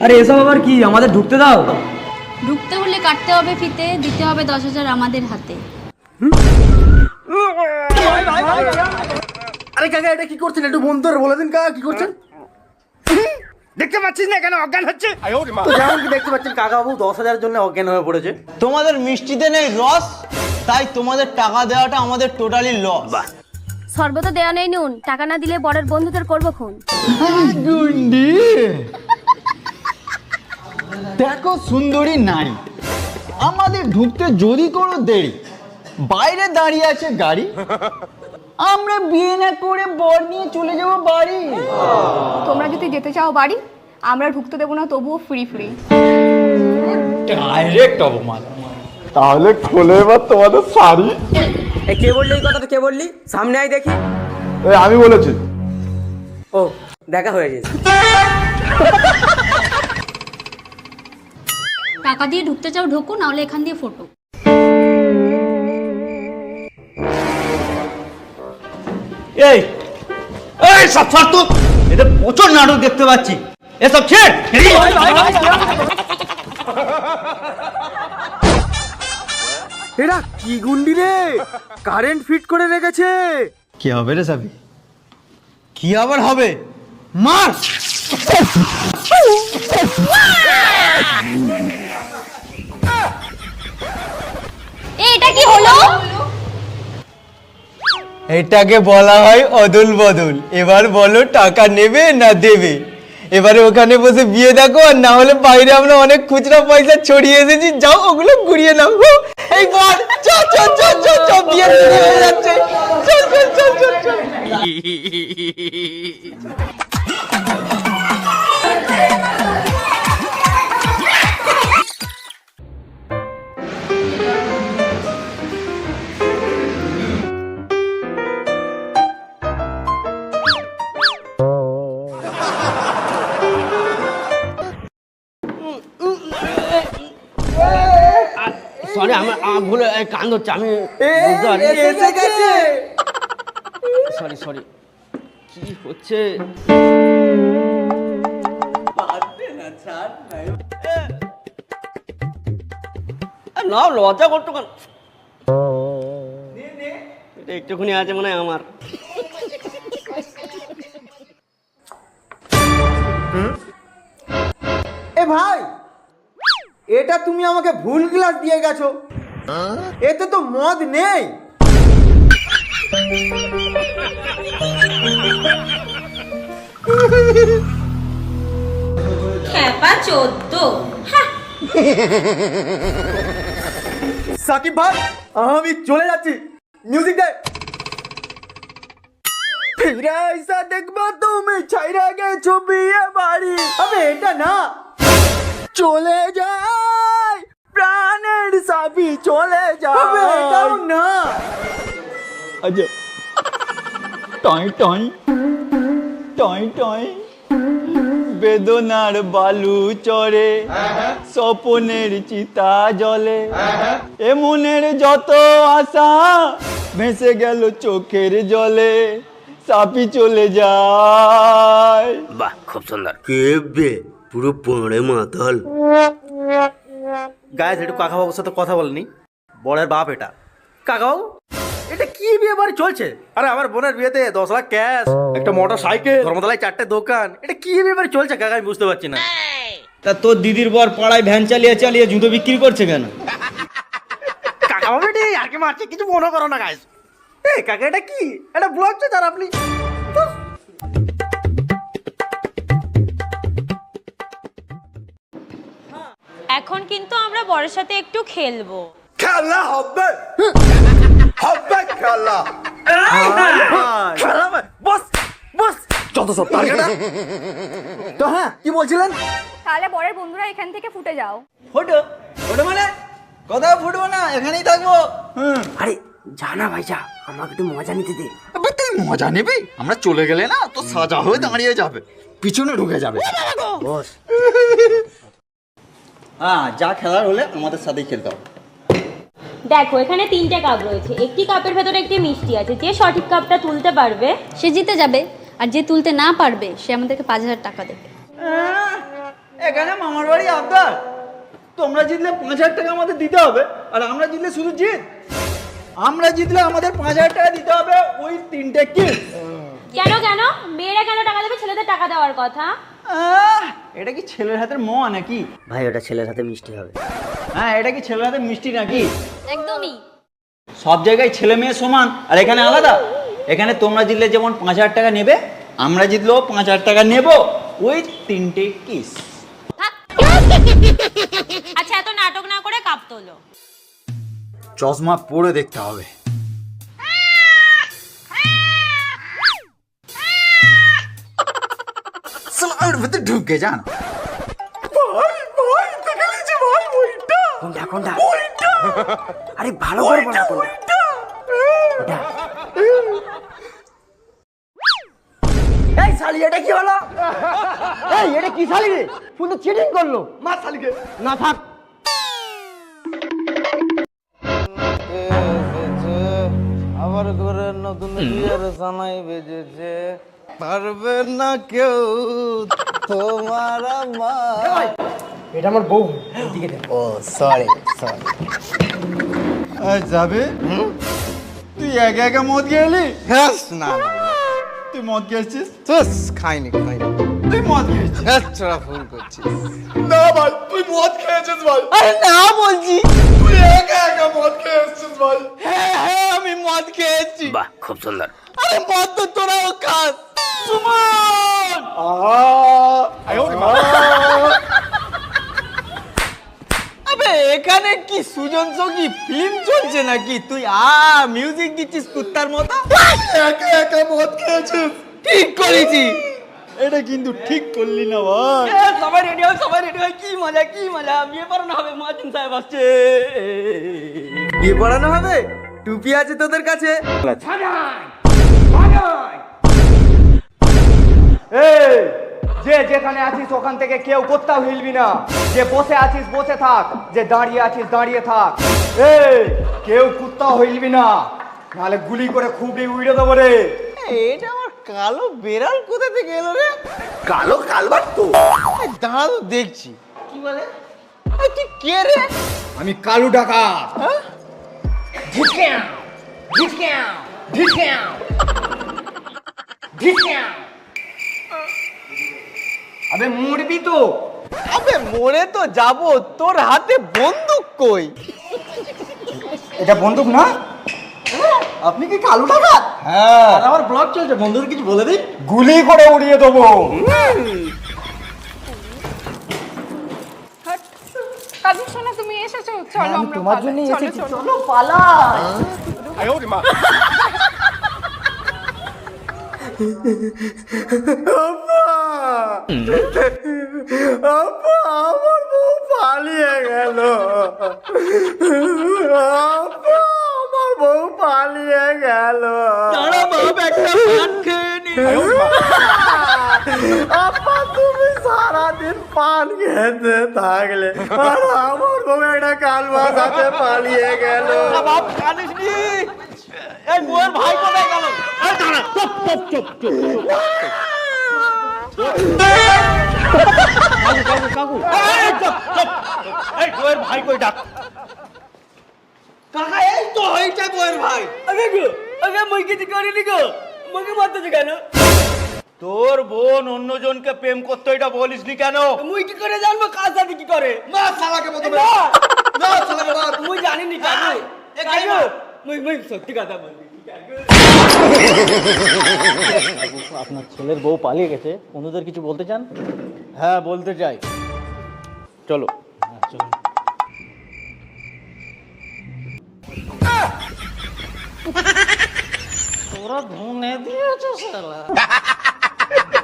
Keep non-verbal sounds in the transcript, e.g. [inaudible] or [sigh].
আরে এসব আবার কি? আমাদের ঢুকতে দাও। ঢুকতে হলে কাটতে হবে ফিতে দিতে হবে দশ হাজার আমাদের হাতে। আরে কাকা এটা কি করছেন? একটু বন্ধু ধরে বলে দিন কাকা কি করছেন? দেখতে পাচ্ছিস না কেন? অজ্ঞান হচ্ছে। তো যেমন কি দেখতে পাচ্ছেন কাকা বাবু দশ হাজারের জন্য অজ্ঞান হয়ে পড়েছে। তোমাদের মিষ্টিতে নেই রস তাই তোমাদের টাকা দেওয়াটা আমাদের টোটালি লস সর্বত দেওয়া নেই নুন। টাকা না দিলে বরের বন্ধুদের করব খুন। গুন্ডি দেখো সুন্দরী নারী আমাদের ঢুকতে যদি কোনো দেরি বাইরে দাঁড়িয়ে আছে গাড়ি আমরা বিয়ে না করে বর নিয়ে চলে যাব বাড়ি। তোমরা যদি যেতে চাও বাড়ি আমরা ঢুকতে দেবো না তবুও ফ্রি ফ্রি ডাইরেক্ট অপমান। তাহলে খোলে এবার তোমাদের শাড়ি। এ কে বললি এই কথাটা? কে বললি? সামনে আয় দেখি। এই আমি বলেছি। ও দেখা হয়ে গেছে। টাকা দিয়ে ঢুকতে চাও ঢোকো নাহলে এখান দিয়ে ফটো। এই এই সব ছাড় তো। এদের প্রচুর নাটক দেখতে পাচ্ছি। এসব ছেড়। এরা কি গুন্ডি রে? কারেন্ট ফিট করে রেখেছে। কি হবে রে সাবি? কি আবার হবে? মার! এটা কি হলো? এটাকে বলা হয় অদল বদল। এবার বলো টাকা নেবে না দেবে? এবারে ওখানে বসে বিয়ে দেখো, আর না হলে বাইরে আমরা অনেক খুচরা পয়সা ছড়িয়ে এসেছি। যাও, ওগুলো ঘুরিয়ে নাও। এই বল চ চ চ বিয়ে হয়ে যাচ্ছে। চল চল চল চল চল। সরি আমার আমার ভুল এই কান ধরছে আমি বুঝতে পারি। এসে গেছে। Sorry sorry. কি হচ্ছে? না লজ্জা করতো কেন? এটা একটুখানি আছে মনে হয় আমার। এটা তুমি আমাকে ভুল গ্লাস দিয়ে গেছো। এতে তো মদ নেই। চোদ্দ। সাকিব ভাই আমি চলে যাচ্ছি। মিউজিক দে ফিরে আইসা দেখবা তুমি ছাইরা গেছো বিয়ে বাড়ি। আবে এটা না। চলে যাই প্রাণের সাবি চলে যায়। আবে এটাও না। আচ্ছা টয় টয়। Toy toy. বেদনার বালু চরে স্বপনের চিতা জলে। এমনের যত আশা ভেসে গেল চোখের জলে। সাপি চলে যায়। বাহ খুব সুন্দর। কেবে পুরো পড়ে মাতাল। গায়ে একটু কাকাবাবুর সাথে কথা বলেনি। বড়ের বাপ এটা। কাকাবাবু এটা কি বিয়ে বাড়ি চলছে? আরে আমার বোনের বিয়েতে দশ লাখ ক্যাশ একটা মোটর সাইকেল ধর্মতলায় চারটে দোকান এটা কি বিয়ে বাড়ি চলছে? কাকা আমি বুঝতে পারছি না। তা তোর দিদির বর পাড়ায় ভ্যান চালিয়ে চালিয়ে জুতো বিক্রি করছে কেন? কাকাবাবু এটি আর কি মারছে? কিছু মনে করো না গাইস এ কাকা এটা কি? এটা ব্লগ চার আপনি? কিন্তু আমরা বরের সাথে একটু খেলব। খেলা হবে। হবে খেলা। খেলা বস বস। যত সব তো হ্যাঁ কি বলছিলেন? তাহলে বরের বন্ধুরা এখান থেকে ফুটে যাও। ফটো। ফটো মানে? কোথাও ফুটবো না এখানেই থাকব। হুম। আরে জানা ভাই যা। আমাকে একটু মজা নিতে দে। তুই মজা নেবে? আমরা চলে গেলে না তো সাজা হয়ে দাঁড়িয়ে যাবে। পিছনে ঢুকে যাবে। হ্যাঁ যা খেলার হলে আমাদের সাথেই খেলতে হবে। দেখো এখানে তিনটে কাপ রয়েছে। একটি কাপের ভেতরে একটি মিষ্টি আছে। যে সঠিক কাপটা তুলতে পারবে সে জিতে যাবে। আর যে তুলতে না পারবে সে আমাদেরকে পাঁচ হাজার টাকা দেবে। আহ, এখানে মামার বাড়ি আবদার। তোমরা জিতলে পাঁচ হাজার টাকা আমাদের দিতে হবে আর আমরা জিতলে শুধু জিত। আমরা জিতলে আমাদের পাঁচ হাজার টাকা দিতে হবে ওই তিনটে কিল কেন কেন? মেয়েরা কেন টাকা দেবে? ছেলেদের টাকা দেওয়ার কথা। আহ, এটা কি ছেলের হাতের মোয়া নাকি? ভাই ওটা ছেলের হাতে মিষ্টি হবে। হ্যাঁ এটা কি ছেলের হাতের মিষ্টি নাকি? একদমই। সব জায়গায় ছেলে মেয়ে সমান আর এখানে আলাদা। এখানে তোমরা জিতলে যেমন পাঁচ হাজার টাকা নেবে আমরা জিতলেও পাঁচ হাজার টাকা নেব ওই তিনটে কিস আচ্ছা এত নাটক না করে কাপ তোলো চশমা পরে দেখতে হবে। ভিতরে ঢুকে যান ভাই ভাই দেখে ভাই ওইটা কোনটা কোনটা? আরে ভালো করে বলো। কোনটা এই শালি এটা কি হলো? এই এটা কি শালি রে? তো চিটিং করল। মার শালিকে। না থাক। আবার করে নতুন বিয়ের সানাই বেজেছে। পারবে না কেউ তোমার আমার। এটা আমার বউ এদিকে দেখ। ও সরি সরি যাবে? তুই একা একা মদ গেলি হ্যাঁ। না না। তুই মদ গেছিস তুস খাইনি খাইনি। তুই মদ হ্যাঁ ফোন করছিস। না ভাই তুই মদ খেয়েছিস ভাই। আরে না বলছি। তুই একা একা মদ খেয়েছিস ভাই। হ্যাঁ হ্যাঁ আমি মদ খেয়েছি। বাহ খুব সুন্দর। আরে মদ তো তোরাও খাস। সুমন! আবে এখানে কি সুজন সঙ্গী ফিল্ম চলছে নাকি? তুই আ মিউজিক দিচ্ছিস কুত্তার মতো? একা একা মদ খেয়েছিস। ঠিক করেছি। এটা কিন্তু ঠিক করলি না ভাই। সবাই রেডি হয় সবাই রেডি হয় কি মজা কি মজা। বিয়ে পড়ানো হবে মহাজন সাহেব আসছে। বিয়ে পড়ানো হবে? টুপি আছে তোদের কাছে? এই যে যেখানে আছিস ওখান থেকে কেউ কোথাও হিলবি না। যে বসে আছিস বসে থাক। যে দাঁড়িয়ে আছিস দাঁড়িয়ে থাক। এই কেউ কোথাও হিলবি না। নাহলে গুলি করে খুবই উড়ে দেবো রে। এটা আমার কালো বেড়াল কোথা থেকে এলো রে? কালো কালবার তো। দাঁড়া তো দেখছি। কি বলে? তুই কে রে? আমি কালু ডাকা হ্যাঁ? আবে মরবি তো। আবে মরে তো যাব তোর হাতে বন্দুক কই? এটা বন্দুক না? আপনি কি কালু টাকা হ্যাঁ। আমার ব্লগ চলছে বন্ধুর কিছু বলে দিন গুলি করে উড়িয়ে দেবো। কাজু শোনা তুমি এসেছ চলো আমরা তোমার আপা আমার বউ পালিয়ে গেল আপা আমার বউ পালিয়ে গেল দাঁড়া বাপ একটা পান খেয়ে আপা তুমি সারাদিন পান খেতে থাকলে। আর আমার বউ একটা কালবা সাথে পালিয়ে গেল। বাপ কানিস নি? এই বউয়ের ভাই কোথায় গেল? এই তোর ভাই কই ডাক? কাকা এই তো হইটা বউয়ের ভাই। আগে গো আগে মই কিছু করিনি গো। মুখে মারতেছে কেন? তোর বোন অন্যজনকে প্রেম করতে এটা বলিসনি কেন? মুই কি করে জানব? কার সাথে কি করে? মা শালাকে প্রথমে না। না! শালাকে মার মুই জানিনি কাকু। কাকু মুই মুই সত্যি কথা বলি আপনার ছেলের বউ পালিয়ে গেছে। বন্ধুদের কিছু বলতে চান? হ্যাঁ বলতে চাই। চলো। পুরো ধুনে দিয়েছে শালা। [laughs]